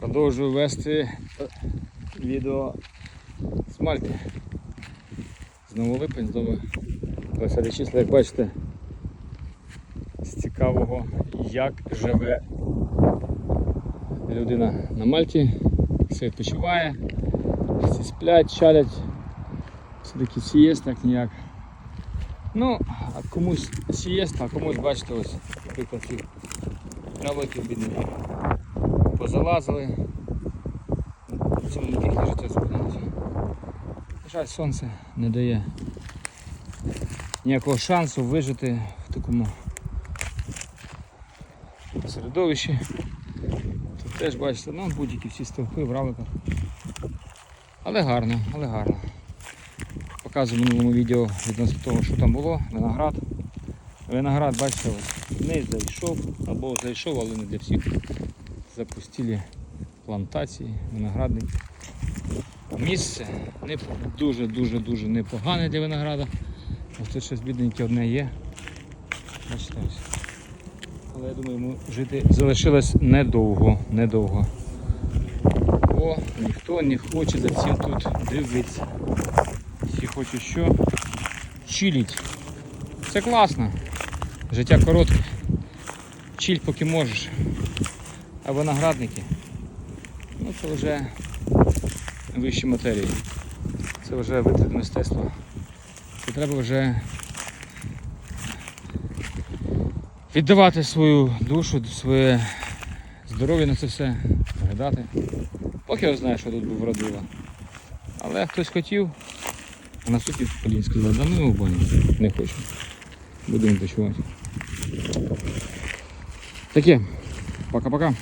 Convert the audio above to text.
Продовжую вести відео з Мальти. Знову липень, знову 20 числа, як бачите, з цікавого, як живе людина на Мальті, все відпочиває, всі сплять, чалять, все-таки сієст, так ніяк. Ну, а комусь сієст, а комусь, бачите, ось, наприклад, ці кроликів бідних позалазили. В цьому їхнє життя зупинилося. Жаль, сонце не дає ніякого шансу вижити в такому середовищі. Тут теж бачите, ну будь-які всі стовпи в равликах. Але гарно, але гарно. Показую в минулому відео відносно того, що там було, виноград. Виноград, бачите, не зайшов, або зайшов, але не для всіх. Запустили плантації, виноградник. Місце дуже-дуже-дуже непогане для винограда. Ось тут щось бідненьке одне є. Бачите ось. Але я думаю, йому жити залишилось недовго, недовго. Бо ніхто не хоче за цим тут дивитися. Всі хочуть що? Чиліть. Це класно. Життя коротке. Чиль поки можеш. А виноградники. Ну це вже вищі матерії. Це вже вид мистецтва. Це треба вже віддавати свою душу, своє здоров'я на це все, гадати. Поки я знаю, що тут був вродила. Але хтось хотів, а наступний поколінь сказав, да ну в баню, не хочу. Будемо почувати. Таке. Пока-пока.